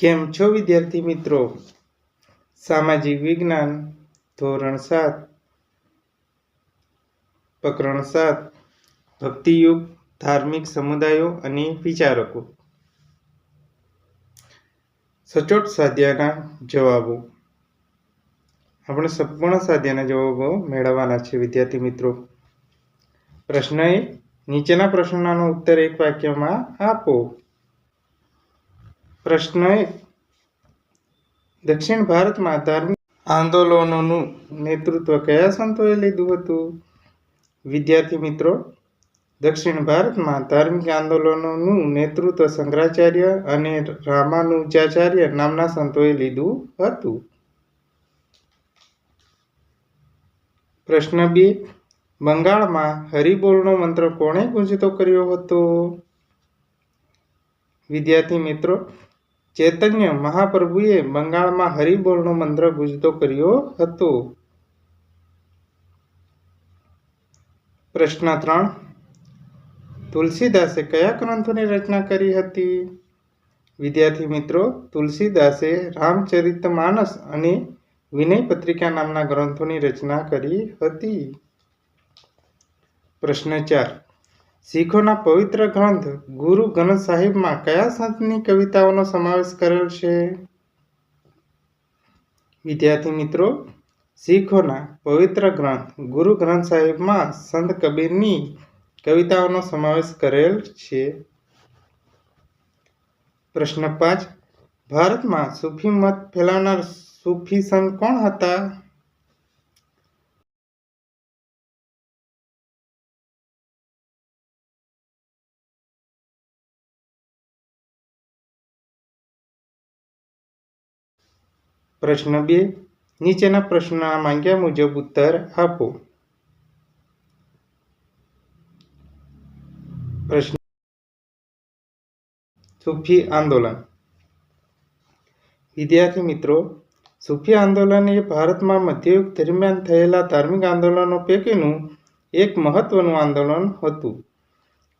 કેમ છો વિદ્યાર્થી મિત્રો? સામાજિક વિજ્ઞાન, ધોરણ સાત, પ્રકરણ સાત, ભક્તિયુગ, ધાર્મિક સમુદાયો અને વિચારકો. સચોટ સાધ્યાના જવાબો. આપણે સંપૂર્ણ સાધ્યાના જવાબો મેળવવાના છે વિદ્યાર્થી મિત્રો. પ્રશ્ન એ, નીચેના પ્રશ્નોનો ઉત્તર એક વાક્યમાં આપો. પ્રશ્ન એક. દક્ષિણ ભારતમાં ધાર્મિક આંદોલનોનું નેતૃત્વ કયા સંતોએ લીધું હતું? વિદ્યાર્થી મિત્રો, દક્ષિણ ભારતમાં ધાર્મિક આંદોલનોનું નેતૃત્વ શંકરાચાર્ય અને રામાનુજાચાર્ય નામના સંતોએ લીધું હતું. પ્રશ્ન બે. બંગાળમાં હરિબોલનો મંત્ર કોણે ગુંજતો કર્યો હતો? વિદ્યાર્થી મિત્રો ચૈતન્ય મહાપ્રભુએ બંગાળમાં હરિબોલનો મંત્ર ગુજતો કર્યો હતો. પ્રશ્ન ત્રણ. તુલસીદાસે કયા ગ્રંથોની રચના કરી હતી? વિદ્યાર્થી મિત્રો, તુલસીદાસે રામચરિત માનસ અને વિનય પત્રિકા નામના ગ્રંથોની રચના કરી હતી. પ્રશ્ન ચાર. શીખોના પવિત્ર ગ્રંથ ગુરુ ગ્રંથ સાહિબમાં કયા સંતની કવિતાઓનો સમાવેશ કરેલ છે? વિદ્યાર્થી મિત્રો, શીખોના પવિત્ર ગ્રંથ ગુરુ ગ્રંથ સાહિબમાં સંત કબીરની કવિતાઓનો સમાવેશ કરેલ છે. પ્રશ્ન પાંચ, ભારતમાં સૂફી મત ફેલાવનાર સૂફી સંત કોણ હતા? પ્રશ્ન બે, નીચેના પ્રશ્નના માંગ્યા મુજબ ઉત્તર આપો. પ્રશ્ન સૂફી આંદોલન. વિદ્યાર્થી મિત્રો, સૂફી આંદોલન એ ભારતમાં મધ્યયુગ દરમિયાન થયેલા ધાર્મિક આંદોલનો પૈકીનું એક મહત્વનું આંદોલન હતું.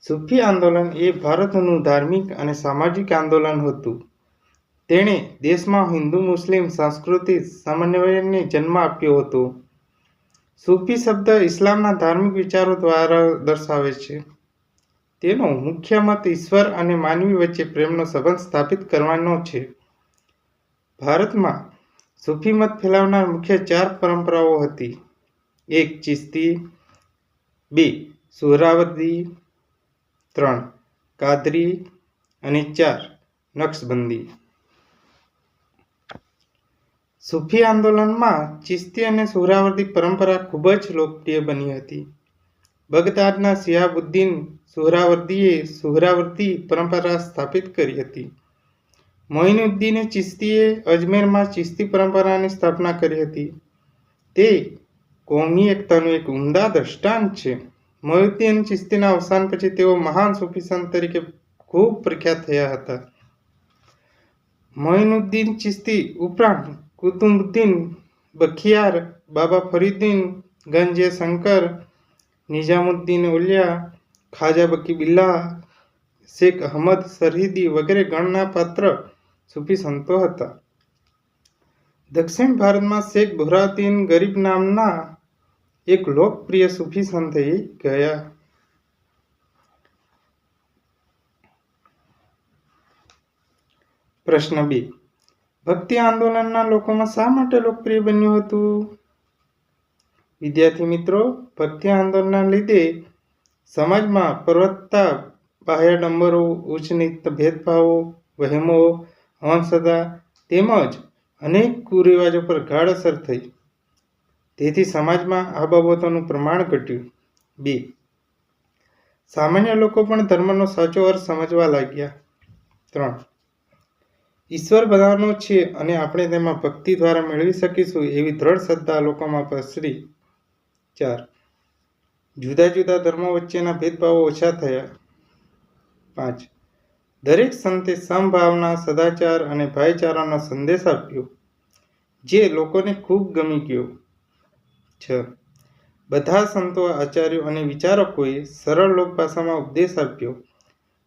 સૂફી આંદોલન એ ભારતનું ધાર્મિક અને સામાજિક આંદોલન હતું. તેણે દેશમાં હિન્દુ, મુસ્લિમ, સંસ્કૃતિ, સમન્વયને જન્મ આપ્યો હતો. સૂફી શબ્દ ઇસ્લામના ધાર્મિક વિચારો દ્વારા દર્શાવે છે. તેનો મુખ્ય મત ઈશ્વર અને માનવી વચ્ચે પ્રેમનો સંબંધ સ્થાપિત કરવાનો છે. ભારતમાં સૂફી મત ફેલાવનાર મુખ્ય ચાર પરંપરાઓ હતી. એક, ચિસ્તી, બે સુહરાવર્દી ત્રણ, કાદરી અને ચાર નક્શબંધી સૂફી આંદોલનમાં ચિસ્તી અને સુહરાવર્દી પરંપરા ખૂબ જ લોકપ્રિય બની હતી. બગદાદના સિયાબુદ્દીન સુહરાવર્દીએ સુહરાવર્દી પરંપરા સ્થાપિત કરી હતી. મોઇનુદ્દીને ચિસ્તીએ અજમેરમાં ચિસ્તી પરંપરાની સ્થાપના કરી હતી. તે કોમી એકતાનું એક ઉમદા દ્રષ્ટાંત છે. મોહિદ્દીન ચિસ્તીના અવસાન પછી તેઓ મહાન સૂફી સંત તરીકે ખૂબ પ્રખ્યાત થયા હતા. મોઇનુદ્દીન ચિસ્તી ઉપરાંત કુતુબુદ્દીન બખિયાર, બાબા ફરીદ્દીન ગંજે શંકર, નિઝામુદ્દીન ઉલિયા, ખાજા બકી બિલ્લા, શેખ અહમદ સરહિદી વગેરે ગણના પાત્ર સૂફી સંતો હતા. દક્ષિણ ભારતમાં શેખ બુહરાઉદ્દીન ગરીબ નામના એક લોકપ્રિય સૂફી સંત ગયા. પ્રશ્ન બે. ભક્તિ આંદોલનના લોકોમાં શા માટે લોકપ્રિય બન્યું હતું? વિદ્યાર્થી મિત્રો, ભક્તિ આંદોલનના લીધે સમાજમાં પર્વતતા બાહ્ય ડંબરો ઉચ્ચ નીચ ભેદભાવો, વહેમો અંધશ્રદ્ધા તેમજ અનેક કુરિવાજો પર ગાઢ અસર થઈ. તેથી સમાજમાં આ બાબતોનું પ્રમાણ ઘટ્યું. બે. સામાન્ય લોકો પણ ધર્મનો સાચો અર્થ સમજવા લાગ્યા. ત્રણ. ઈશ્વર બધાનો છે અને આપણે તેમાં ભક્તિ દ્વારા મેળવી શકીશું એવી દ્રઢ શ્રદ્ધા લોકોમાં પ્રસરી ચાર. જુદા જુદા ધર્મો વચ્ચેના ભેદભાવો ઓછા થયા. પાંચ. દરેક સંતે સમભાવના સદાચાર અને ભાઈચારાનો સંદેશ આપ્યો, જે લોકોને ખૂબ ગમી ગયો. છ. બધા સંતો, આચાર્યો અને વિચારકોએ સરળ લોકભાષામાં ઉપદેશ આપ્યો.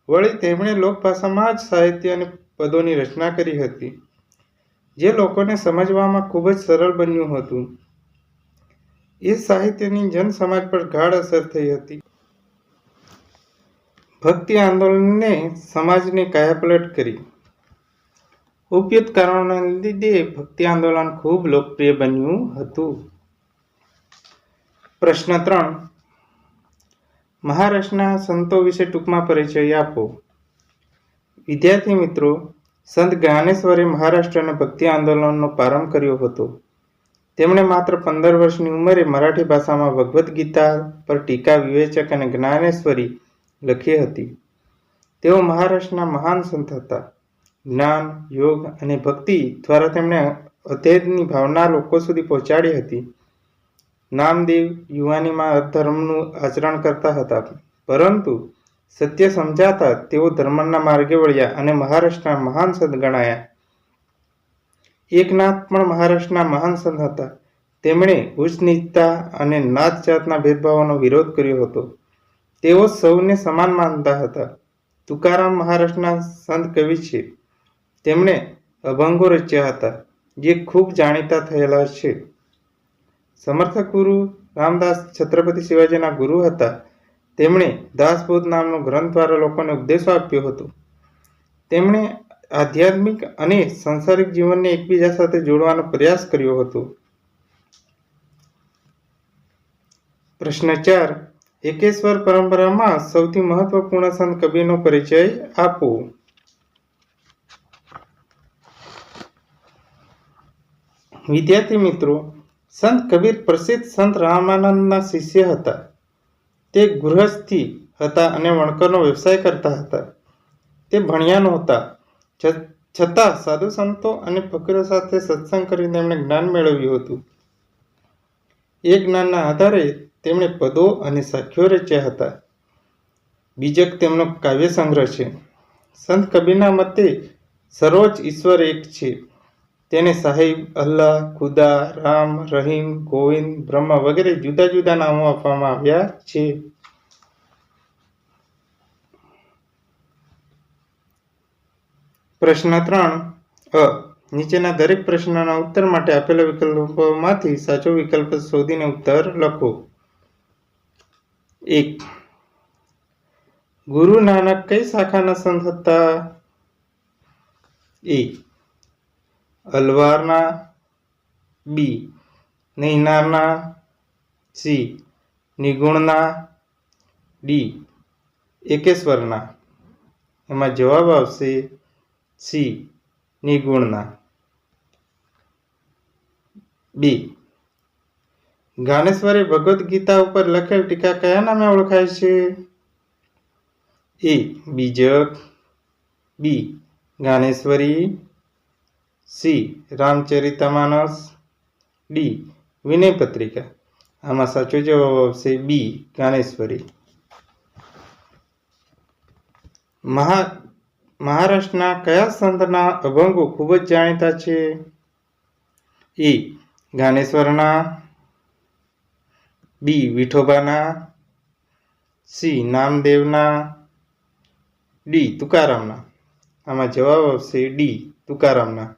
વળી તેમણે લોકભાષામાં જ સાહિત્ય અને પદોની રચના કરી હતી, જે લોકોને સમજવામાં ખૂબ જ સરળ બન્યું હતું. એ સાહિત્યની જન સમાજ પર ગાઢ અસર થઈ હતી. ભક્તિ આંદોલનને સમાજને કાયાપલટ કરી. ઉપયુક્ત કારણોને લીધે ભક્તિ આંદોલન ખૂબ લોકપ્રિય બન્યું હતું. પ્રશ્ન ત્રણ. મહારાષ્ટ્રના સંતો વિશે ટૂંકમાં પરિચય આપો. વિદ્યાર્થી મિત્રો, સંત જ્ઞાનેશ્વરે મહારાષ્ટ્રના ભક્તિ આંદોલનનો પ્રારંભ કર્યો હતો. તેમણે માત્ર પંદર વર્ષની ઉંમરે મરાઠી ભાષામાં ભગવદ્ ગીતા પર ટીકા વિવેચક અને જ્ઞાનેશ્વરી લખી હતી. તેઓ મહારાષ્ટ્રના મહાન સંત હતા. જ્ઞાન, યોગ અને ભક્તિ દ્વારા તેમણે અધેદની ભાવના લોકો સુધી પહોંચાડી હતી. નામદેવ યુવાનીમાં ધર્મનું આચરણ કરતા હતા. પરંતુ સત્ય સમજાતા તેઓ ધર્મના માર્ગે વળ્યા અને મહારાષ્ટ્રના મહાન સંત ગણાયા. એકનાથ પણ મહારાષ્ટ્રના મહાન સંત હતા. તેમણે ઉચ્ચનીચતા અને નાત જાતના ભેદભાવોનો વિરોધ કર્યો હતો. તેઓ સૌને સમાન માનતા હતા. તુકારામ મહારાષ્ટ્રના સંત કવિ છે. તેમણે અભંગો રચ્યા હતા, જે ખૂબ જાણીતા થયેલા છે. સમર્થક ગુરુ રામદાસ છત્રપતિ શિવાજીના ગુરુ હતા. તેમણે દાસબોધ નામનો ગ્રંથ દ્વારા લોકોને ઉપદેશો આપ્યો હતો. તેમણે આધ્યાત્મિક અને સંસારિક જીવનને એકબીજા સાથે જોડવાનો પ્રયાસ કર્યો હતો. પ્રશ્ન ચાર, એકેશ્વર પરંપરામાં સૌથી મહત્વપૂર્ણ સંત કવિનો પરિચય આપો. વિદ્યાર્થી મિત્રો, સંત કબીર પ્રસિદ્ધ સંત રામાનંદના શિષ્ય હતા. તે ગૃહસ્થી હતા અને વણકરનો વ્યવસાય કરતા હતા. તે ભણ્યા નહોતા. છતાં સાધુ સંતો અને ફકીરો સાથે સત્સંગ કરી તેમણે જ્ઞાન મેળવ્યું હતું. એ જ્ઞાનના આધારે તેમણે પદો અને સાખ્યો રચ્યા હતા. બીજક તેમનો કાવ્ય સંગ્રહ છે. સંત કબીરના મતે સર્વોચ્ચ ઈશ્વર એક છે. તેને સાહિબ, અલ્લાહ, ખુદા, રામ, રહીમ, ગોવિંદ, બ્રહ્મા વગેરે જુદા જુદા નામો આપવામાં આવ્યા છે. પ્રશ્ન ત્રણ, અ, નીચેના દરેક પ્રશ્નના ઉત્તર માટે આપેલા વિકલ્પોમાંથી સાચો વિકલ્પ શોધીને ઉત્તર લખો. એક, ગુરુ નાનક કઈ શાખાના સંત હતા? એ અલવારના બી નૈનારના સી, નિગુણના ડી, એકેશ્વરના. એમાં જવાબ આવશે સી, નિગુણના. બી, ગાનેશ્વરે ભગવદ્ ગીતા ઉપર લખેલ ટીકા કયા નામે ઓળખાય છે? A, Bijak. B Dnyaneshwari C. Ramcharitmanas D. Vinay Patrika. આમાં સાચો જવાબ આવશે બી. જ્ઞાનેશ્વરી. મહા, મહારાષ્ટ્રના કયા સંતના અભંગો ખૂબ જ જાણીતા છે? એ. જ્ઞાનેશ્વરના. બી. વિઠોબાના. સી. નામદેવના. ડી. તુકારામના. આમાં જવાબ આવશે ડી. તુકારામના.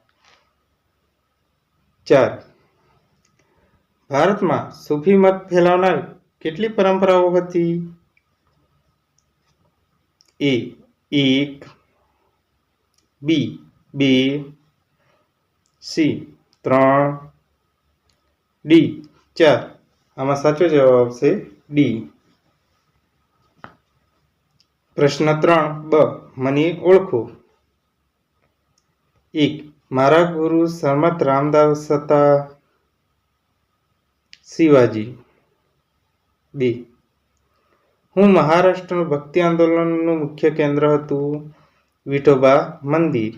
ચાર. ભારતમાં સૂફી મત ફેલાવનાર કેટલી પરંપરાઓ હતી? એ, એક, બી, બે, સી, ત્રણ, ડી. ચાર. આમાં સાચો જવાબ આવશે ડી. પ્રશ્ન ત્રણ બ. મને ઓળખો. એક મારા ગુરુ સરમત રામદાસ હતા શિવાજી. બી. હું મહારાષ્ટ્રનું ભક્તિ આંદોલનનું મુખ્ય કેન્દ્ર હતું વિઠોબા મંદિર.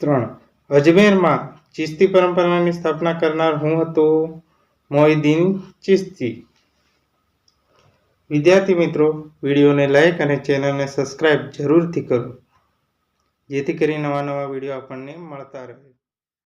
ત્રણ. અજમેરમાં ચિસ્તી પરંપરાની સ્થાપના કરનાર હું હતો મોહિદ્દીન ચિસ્તી. વિદ્યાર્થી મિત્રો, વિડીયોને લાઇક અને ચેનલને સબસ્ક્રાઇબ જરૂરથી કરો. જેથી કરી નવા નવા વીડિયો આપણને મળતા રહે.